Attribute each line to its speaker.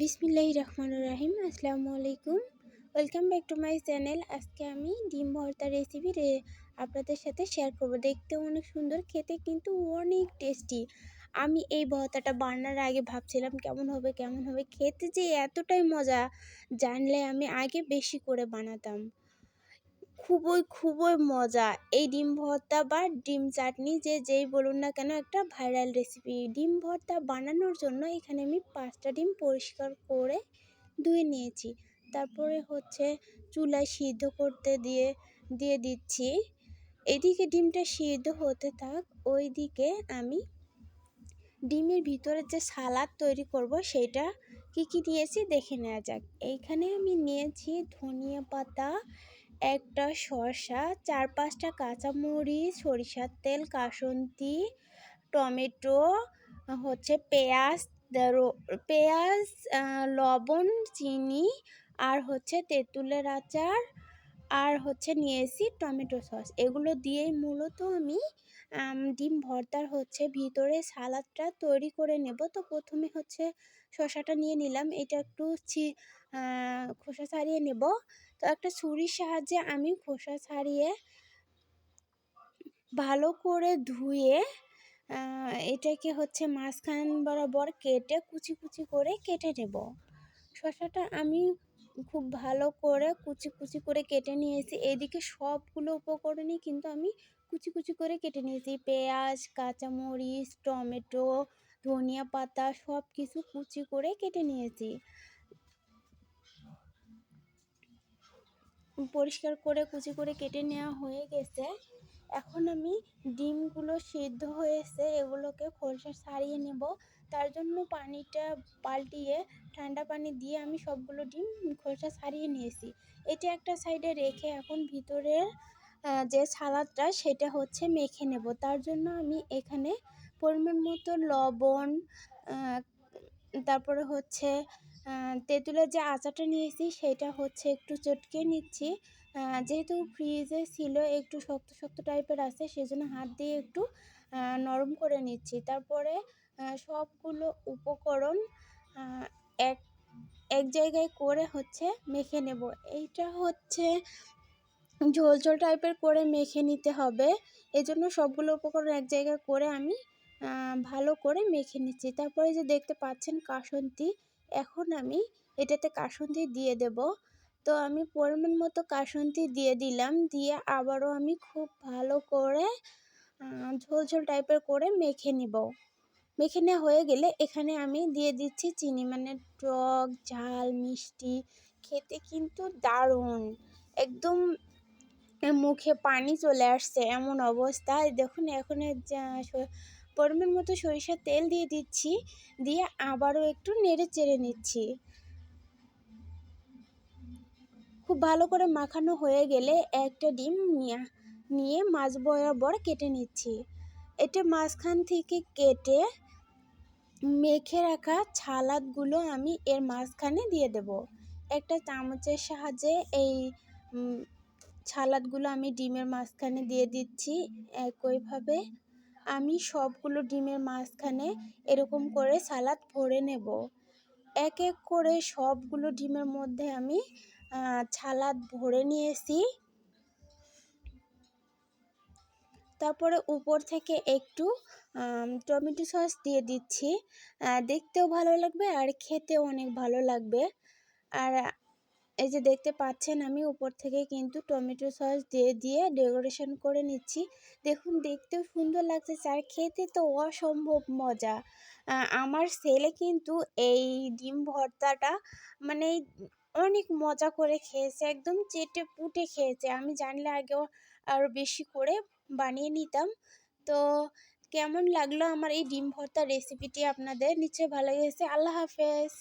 Speaker 1: বিসমিল্লাহ রহমান রাহিম, আসসালামু আলাইকুম। Welcome back to my channel আজকে আমি ডিম ভর্তা রেসিপি আপনাদের সাথে শেয়ার করব। দেখতে অনেক সুন্দর, খেতে কিন্তু অনেক টেস্টি আমি এই ভর্তাটা বানানোর আগে ভাবছিলাম কেমন হবে কেমন হবে, খেতে যে এতটাই মজা, জানলে আমি আগে বেশি করে বানাতাম। খুবই খুবই মজা। এই ডিম ভর্তা বা ডিম চাটনি যে যেই বলুন না কেন একটা ভাইরাল রেসিপি ডিম ভর্তা বানানোর জন্য এখানে আমি পাঁচটা ডিম পরিষ্কার করে ধুয়ে নিয়েছি। তারপরে হচ্ছে চুলায় সিদ্ধ করতে দিয়ে দিয়ে দিচ্ছি। এদিকে ডিমটা সিদ্ধ হতে থাক, ওইদিকে আমি ডিমের ভিতরে যে সালাদ তৈরি করব সেটা কি কি দিয়েছি দেখে নেওয়া যাক। এইখানে আমি নিয়েছি ধনিয়া পাতা একটা শসা, চার পাঁচটা কাঁচামরিচ, সরিষার তেল, কাসন্তি, টমেটো, হচ্ছে পেঁয়াজ পেঁয়াজ লবণ, চিনি আর হচ্ছে তেঁতুলের আচার আর হচ্ছে নিয়েছি টমেটো সস। এগুলো দিয়েই মূলত আমি, ডিম ভর্তার হচ্ছে ভিতরে সালাদটা তৈরি করে নেব। তো প্রথমে হচ্ছে শসাটা নিয়ে নিলাম। এটা একটু ছি খোসা ছাড়িয়ে নেব। তো একটা ছুরির সাহায্যে আমি খোসা ছাড়িয়ে ভালো করে ধুয়ে এটাকে হচ্ছে মাঝখান বরাবর কেটে কুচি কুচি করে কেটে নেব। শসাটা আমি খুব ভালো করে কুচি কুচি করে কেটে নিয়েছি। এদিকে সবগুলো উপকরণই কিন্তু আমি কুচি কুচি করে কেটে নিয়েছি। পেঁয়াজ, কাঁচামরিচ, টমেটো ধনিয়া পাতা সব কিছু কুচি করে কেটে নিয়েছি। পরিষ্কার করে কুচি করে কেটে নেওয়া হয়ে গেছে। এখন আমি ডিমগুলো সিদ্ধ হয়েছে, এগুলোকে খোলসা ছাড়িয়ে নেব। তার জন্য পানিটা পাল্টিয়ে, ঠান্ডা পানি দিয়ে আমি সবগুলো ডিম খোলসা ছাড়িয়ে নিয়েছি। এটা একটা সাইডে রেখে এখন ভিতরের যে সালাদটা, সেটা হচ্ছে মেখে নেব। তার জন্য আমি এখানে পরিমাণ মতো লবণ তারপরে হচ্ছে তেঁতুলের যে আচারটা নিয়েছি সেটা হচ্ছে একটু চটকে নিচ্ছি। যেহেতু ফ্রিজে ছিল, একটু শক্ত শক্ত টাইপের আছে, সেজন্য হাত দিয়ে একটু নরম করে নিচ্ছি। তারপরে সবগুলো উপকরণ এক এক জায়গায় করে হচ্ছে মেখে নেব। এইটা হচ্ছে ঝোল ঝোল টাইপের করে মেখে নিতে হবে। এজন্য সবগুলো উপকরণ এক জায়গায় করে আমি ভালো করে মেখে নিচ্ছি। তারপরে যে দেখতে পাচ্ছেন কাসন্তি এখন আমি এটাতে কাসন্তি দিয়ে দেব। তো আমি পরিমাণ মতো কাসন্তি দিয়ে দিলাম। দিয়ে আবারও আমি খুব ভালো করে ঝোল ঝোল টাইপের করে মেখে নিব। মেখে নেওয়া হয়ে গেলে এখানে আমি দিয়ে দিচ্ছি চিনি মানে টক, ঝাল, মিষ্টি, খেতে কিন্তু দারুণ। একদম মুখে পানি চলে আসছে এমন অবস্থায় দেখুন, এখন পরিমাণ মতো সরিষার তেল দিয়ে দিচ্ছি, দিয়ে আবারও একটু নেড়ে চেড়ে নিচ্ছি। খুব ভালো করে মাখানো হয়ে গেলে একটা ডিম নিয়ে মাছ বরাবর কেটে নিচ্ছি। এটা মাঝখান থেকে কেটে মেখে রাখা ছালাদগুলো আমি এর মাঝখানে দিয়ে দেব। একটা চামচের সাহায্যে এই ছালাদগুলো আমি ডিমের মাঝখানে দিয়ে দিচ্ছি একইভাবে। আমি সবগুলো ডিমের মাঝখানে এরকম করে সালাদ ভরে নেব। এক এক করে সবগুলো ডিমের মধ্যে আমি সালাদ ভরে নিয়েছি। তারপরে উপর থেকে একটু টমেটো সস দিয়ে দিচ্ছি। দেখতেও ভালো লাগবে আর খেতেও অনেক ভালো লাগবে। আর এই যে দেখতে পাচ্ছেন আমি উপর থেকে কিন্তু টমেটো সস দিয়ে দিয়ে ডেকোরেশন করে নিচ্ছি। দেখুন, দেখতেও সুন্দর লাগছে আর খেতে তো অসম্ভব মজা। আমার ছেলে কিন্তু এই ডিম ভর্তাটা মানে অনেক মজা করে খেয়েছে, একদম চেটে পুটে খেয়েছে। আমি জানলে আগেও আরও বেশি করে বানিয়ে নিতাম। তো কেমন লাগল আমার এই ডিম ভর্তা রেসিপিটি আপনাদের নিশ্চয়ই ভালো লেগেছে। আল্লাহ হাফেজ।